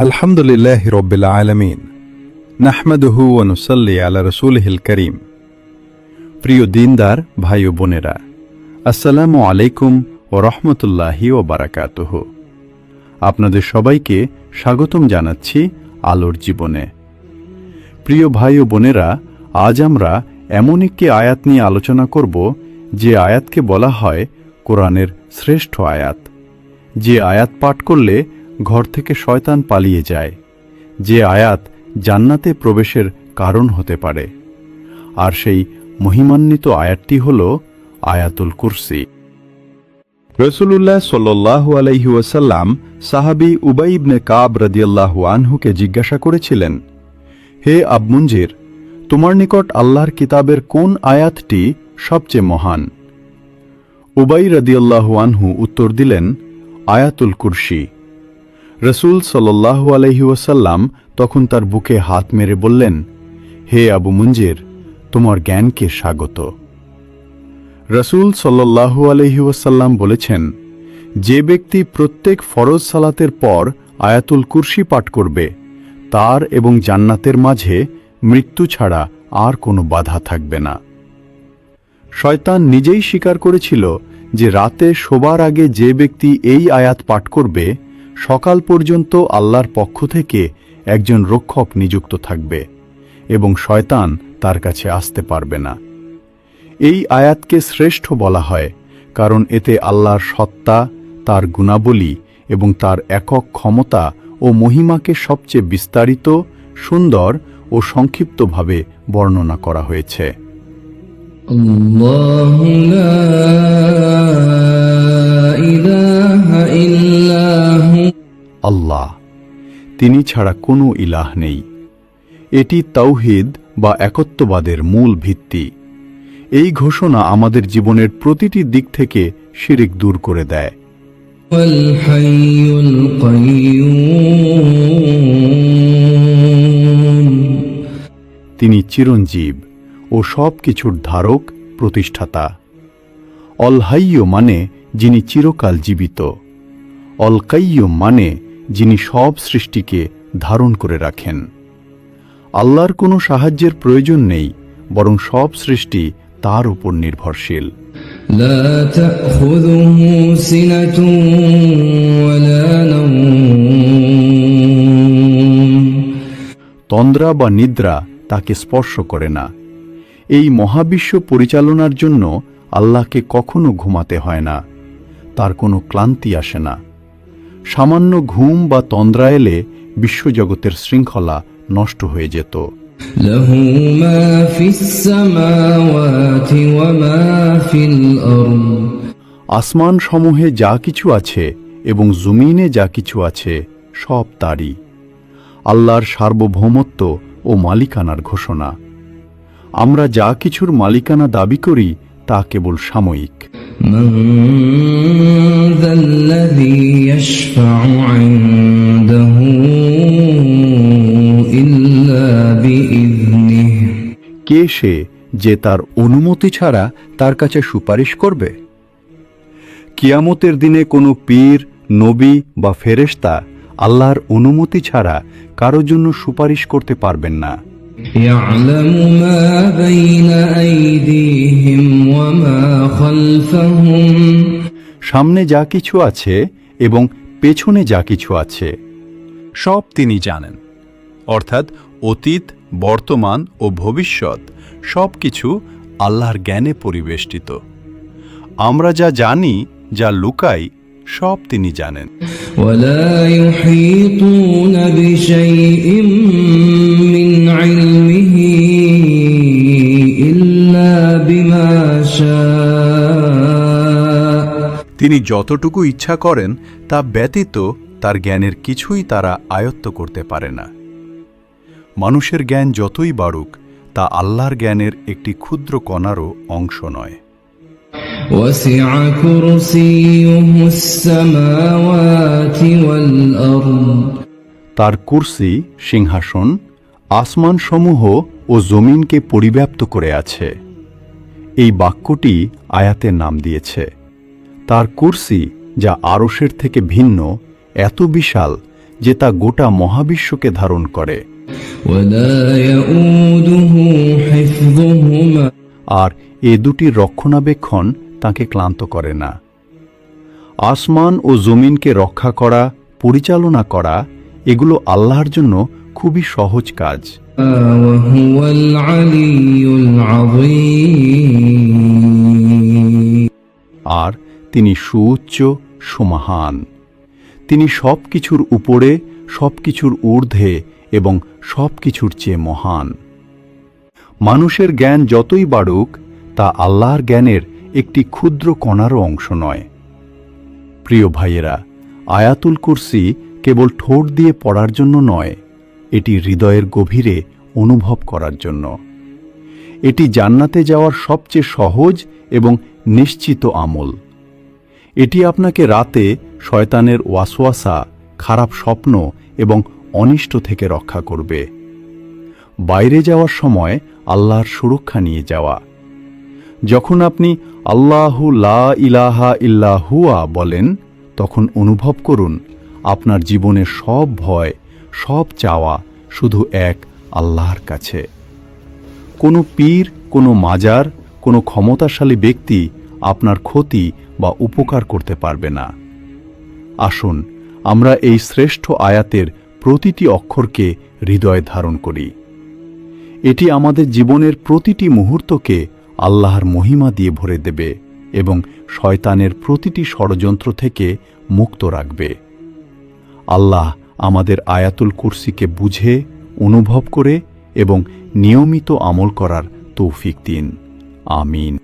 আলহামদুলিল্লাহ রব্বিল আলমিন। নাহমাদুহু অনুসল্লি আলা রসুলহিল করিম। প্রিয় দিনদার, ভাই ও বোনেরা, আসসালামু আলাইকুম ও রহমতুল্লাহি ও বারাকাতুহ। আপনাদের সবাইকে স্বাগতম জানাচ্ছি আলোর জীবনে। প্রিয় ভাই ও বোনেরা, আজ আমরা এমন একটি আয়াত নিয়ে আলোচনা করব, যে আয়াতকে বলা হয় কোরআনের শ্রেষ্ঠ আয়াত। যে আয়াত পাঠ করলে ঘর থেকে শয়তান পালিয়ে যায়। যে আয়াত জান্নাতে প্রবেশের কারণ হতে পারে। আর সেই মহিমান্বিত আয়াতটি হল আয়াতুল কুরসি। রসুল্লাহ সাল্লু আলহি ওয়াসাল্লাম সাহাবি উবাইবনে কাব রদিয়াল্লাহ আনহুকে জিজ্ঞাসা করেছিলেন, হে আবমুঞ্জির তোমার নিকট আল্লাহর কিতাবের কোন আয়াতটি সবচেয়ে মহান? উবাই রদিয়াল্লাহু আনহু উত্তর দিলেন, আয়াতুল কুরসি। রসুল সাল্লাহু আলহি ওয়াসাল্লাম তখন তার বুকে হাত মেরে বললেন, হে আবু মুঞ্জের তোমার জ্ঞানকে স্বাগত। রসুল সাল্লাহু আলহি ওয়াসাল্লাম বলেছেন, যে ব্যক্তি প্রত্যেক ফরজ সালাতের পর আয়াতুল কুরসি পাঠ করবে, তার এবং জান্নাতের মাঝে মৃত্যু ছাড়া আর কোনো বাধা থাকবে না। শয়তান নিজেই স্বীকার করেছিল যে রাতে শোবার আগে যে ব্যক্তি এই আয়াত পাঠ করবে সকাল পর্যন্ত আল্লাহর পক্ষ থেকে একজন রক্ষক নিযুক্ত থাকবে এবং শয়তান তার কাছে আসতে পারবে না। এই আয়াতকে শ্রেষ্ঠ বলা হয় কারণ এতে আল্লাহর সত্তা, তার গুণাবলী এবং তার একক ক্ষমতা ও মহিমাকে সবচেয়ে বিস্তারিত, সুন্দর ও সংক্ষিপ্তভাবে বর্ণনা করা হয়েছে। তিনি ছাড়া কোনো ইলাহ নেই। এটি তাওহিদ বা একত্ববাদের মূল ভিত্তি। এই ঘোষণা আমাদের জীবনের প্রতিটি দিক থেকে শিরিক দূর করে দেয়। তিনি চিরঞ্জীব ও সব কিছুর ধারক প্রতিষ্ঠাতা। অলহাইয় মানে যিনি চিরকাল জীবিত। অলকাইয় মানে যিনি সব সৃষ্টিকে ধারণ করে রাখেন। আল্লাহর কোনো সাহায্যের প্রয়োজন নেই বরং সব সৃষ্টি তার উপর নির্ভরশীল। তন্দ্রা বা নিদ্রা তাকে স্পর্শ করে না। এই মহাবিশ্ব পরিচালনার জন্য আল্লাহকে কখনো ঘুমাতে হয় না। তার কোনো ক্লান্তি আসে না। সামান্য ঘুম বা তন্দ্রা এলে বিশ্বজগতের শৃঙ্খলা নষ্ট হয়ে যেত। আসমান সমূহে যা কিছু আছে এবং জুমিনে যা কিছু আছে সব তারই। আল্লাহর সার্বভৌমত্ব ও মালিকানার ঘোষণা। আমরা যা কিছুর মালিকানা দাবি করি তা কেবল সাময়িক। من ذا الذي يشفع عنده إلا بإذنه কে সে যে তার অনুমতি ছাড়া তার কাছে সুপারিশ করবে কিয়ামতের দিনে কোনো পীর নবী বা ফেরেশতা আল্লাহর অনুমতি ছাড়া কারো জন্য সুপারিশ করতে পারবেন না يعلم ما بين সামনে যা কিছু আছে এবং পেছনে যা কিছু আছে সব তিনি জানেন অর্থাৎ অতীত বর্তমান ও ভবিষ্যৎ সব কিছু আল্লাহর জ্ঞানে পরিবেষ্টিত আমরা যা জানি যা লুকাই সব তিনি জানেন ولا يحيطون بشيء তিনি যতটুকু ইচ্ছা করেন তা ব্যতীত তার জ্ঞানের কিছুই তারা আয়ত্ত করতে পারে না। মানুষের জ্ঞান যতই বাড়ুক তা আল্লাহর জ্ঞানের একটি ক্ষুদ্র কণারও অংশ নয়। তার কুর্সি সিংহাসন আসমানসমূহ ও জমিনকে পরিব্যাপ্ত করে আছে। এই বাক্যটি আয়াতের নাম দিয়েছে। তার কুর্সি যা আরসের থেকে ভিন্ন এত বিশাল যে তা গোটা মহাবিশ্বকে ধারণ করে। আর এ দুটি রক্ষণাবেক্ষণ তাকে ক্লান্ত করে না। আসমান ও জমিনকে রক্ষা করা পরিচালনা করা এগুলো আল্লাহর জন্য খুবই সহজ কাজ। আর তিনি সুউচ্চ, সুমহান। তিনি সব কিছুর উপরে সব কিছুর ঊর্ধ্বে এবং সব কিছুর চেয়ে মহান। মানুষের জ্ঞান যতই বাড়ুক, তা আল্লাহর জ্ঞানের একটি ক্ষুদ্র কণারও অংশ নয়। প্রিয় ভাইয়েরা, আয়াতুল কুরসি কেবল ঠোঁট দিয়ে পড়ার জন্য নয়, এটি হৃদয়ের গভীরে অনুভব করার জন্য। এটি জান্নাতে যাওয়ার সবচেয়ে সহজ এবং নিশ্চিত আমল। এটি আপনাকে রাতে শয়তানের ওয়াসওয়াসা, খারাপ স্বপ্ন এবং অনিষ্ট থেকে রক্ষা করবে। বাইরে যাওয়ার সময় আল্লাহর সুরক্ষা নিয়ে যাওয়া। যখন আপনি আল্লাহু লা ইলাহা ইল্লাহুয়া বলেন, তখন অনুভব করুন, আপনার জীবনের সব ভয়, সব চাওয়া শুধু এক আল্লাহর কাছে। কোনো পীর, কোনো মাজার, কোনো ক্ষমতাশালী ব্যক্তি আপনার ক্ষতি বা উপকার করতে পারবে না। আসুন, আমরা এই শ্রেষ্ঠ আয়াতের প্রতিটি অক্ষরকে হৃদয়ে ধারণ করি। এটি আমাদের জীবনের প্রতিটি মুহূর্তকে আল্লাহর মহিমা দিয়ে ভরে দেবে এবং শয়তানের প্রতিটি ষড়যন্ত্র থেকে মুক্ত রাখবে। আল্লাহ আমাদের আয়াতুল কুরসিকে বুঝে, অনুভব করে এবং নিয়মিত আমল করার তৌফিক দিন। আমিন।